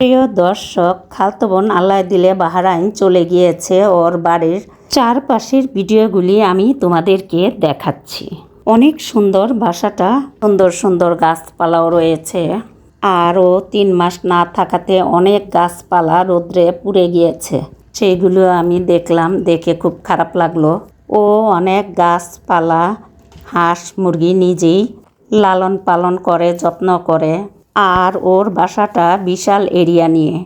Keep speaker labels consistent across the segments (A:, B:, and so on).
A: প্রিয় দর্শক, খালতো বোন আল্লাহ দিলে বাহারাইন চলে গিয়েছে ওর বাড়ির চারপাশের ভিডিওগুলি আমি তোমাদেরকে দেখাচ্ছি। অনেক সুন্দর বাসাটা, সুন্দর সুন্দর গাছপালাও রয়েছে। আরও তিন মাস না থাকাতে অনেক গাছপালা রোদ্রে পুড়ে গিয়েছে। সেইগুলো আমি দেখলাম, দেখে খুব খারাপ লাগল। ও অনেক গাছপালা, হাঁস মুরগি নিজেই লালন পালন করে, যত্ন করে। আর ওর বাসাটা বিশাল এরিয়া নিয়ে।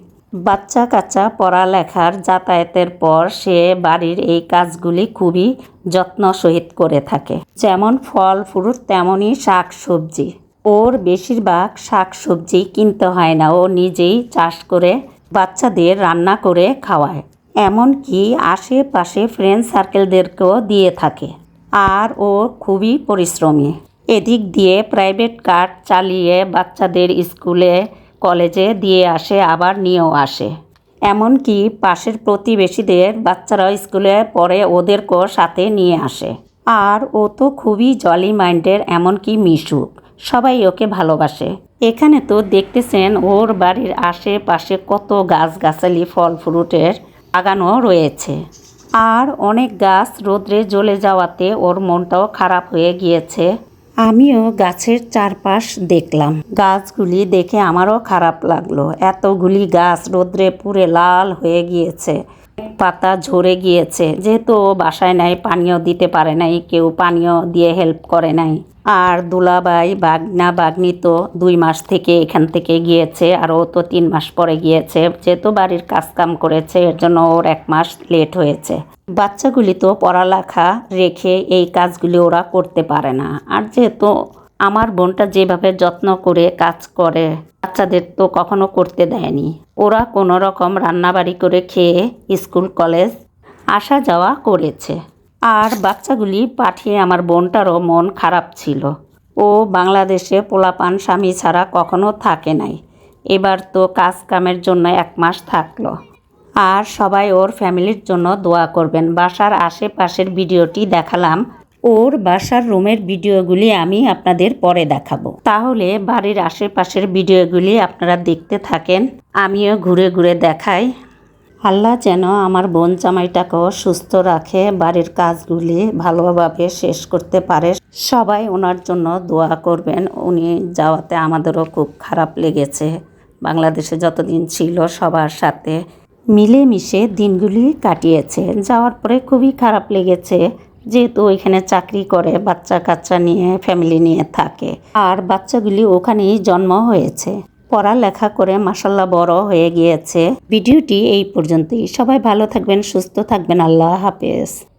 A: বাচ্চা কাচ্চা পড়ালেখার যাতায়াতের পর সে বাড়ির এই কাজগুলি খুবই যত্ন সহিত করে থাকে। যেমন ফল, ফ্রুট তেমনই শাক সবজি ওর বেশিরভাগ শাক সবজি কিনতে হয় না, ও নিজেই চাষ করে বাচ্চাদের রান্না করে খাওয়ায়। এমনকি আশেপাশে ফ্রেন্ড সার্কেলদেরকেও দিয়ে থাকে। আর ও খুবই পরিশ্রমী। এদিক দিয়ে প্রাইভেট কার চালিয়ে বাচ্চাদের স্কুলে, কলেজে দিয়ে আসে, আবার নিয়েও আসে। এমনকি পাশের প্রতিবেশীদের বাচ্চারা স্কুলে পড়ে, ওদেরকেও সাথে নিয়ে আসে। আর ও তো খুবই জলি মাইন্ডের এমনকি মিশুক। সবাই ওকে ভালোবাসে। এখানে তো দেখতেছেন, ওর বাড়ির আশেপাশে কত গাছগাছালি, ফল ফ্রুটের বাগানও রয়েছে। আর অনেক গাছ রোদ্রে জ্বলে যাওয়াতে ওর মনটাও খারাপ হয়ে গিয়েছে। আমিও গাছের চারপাশ দেখলাম। গাছগুলি দেখে আমারও খারাপ লাগল। এতগুলি গাছ রোদ্রে পুরে লাল হয়ে গিয়েছে। পাতা ঝরে গিয়েছে। যেহেতু ও বাসায় নাই, পানীয় দিতে পারে নাই, কেউ পানীয় দিয়ে হেল্প করে নাই। আর দুলাবাই বাগনা বাগনি তো দুই মাস থেকে এখান থেকে গিয়েছে, আর ও তো তিন মাস পরে গিয়েছে। যেহেতু বাড়ির কাজকাম করেছে, এর জন্য ওর এক মাস লেট হয়েছে। বাচ্চাগুলি তো পড়ালেখা রেখে এই কাজগুলি ওরা করতে পারে না। আর যেহেতু আমার বোনটা যেভাবে যত্ন করে কাজ করে বাচ্চাদের তো কখনো করতে দেয়নি। ওরা কোনো রকম রান্নাবাড়ি করে খেয়ে স্কুল, কলেজ আসা যাওয়া করেছে। আর বাচ্চাগুলি পাঠিয়ে আমার বোনটারও মন খারাপ ছিল। ও বাংলাদেশে পোলাপান স্বামী ছাড়া কখনো থাকে নাই। এবার তো কাজ কামের জন্য এক মাস থাকল। আর সবাই ওর ফ্যামিলির জন্য দোয়া করবেন। বাসার আশেপাশের ভিডিওটি দেখালাম। ওর বাসার রুমের ভিডিওগুলি আমি আপনাদের পরে দেখাবো। তাহলে বাড়ির আশেপাশের ভিডিওগুলি আপনারা দেখতে থাকেন, আমিও ঘুরে ঘুরে দেখাই। আল্লাহ যেন আমার বোন জামাইটাকেও সুস্থ রাখে, বাড়ির কাজগুলি ভালোভাবে শেষ করতে পারে। সবাই ওনার জন্য দোয়া করবেন, উনি যাওয়াতে আমাদেরও খুব খারাপ লেগেছে। বাংলাদেশে যতদিন ছিল সবার সাথে মিলেমিশে দিনগুলি কাটিয়েছে, যাওয়ার পরে খুবই খারাপ লেগেছে। যেহেতু ওইখানে চাকরি করে, বাচ্চা কাচ্চা নিয়ে ফ্যামিলি নিয়ে থাকে। আর বাচ্চাগুলি ওখানেই জন্ম হয়েছে। পড়ালেখা করে মাসাল্লাহ বড় হয়ে গিয়েছে। ভিডিওটি এই পর্যন্তই। সবাই ভালো থাকবেন, সুস্থ থাকবেন। আল্লাহ হাফেজ।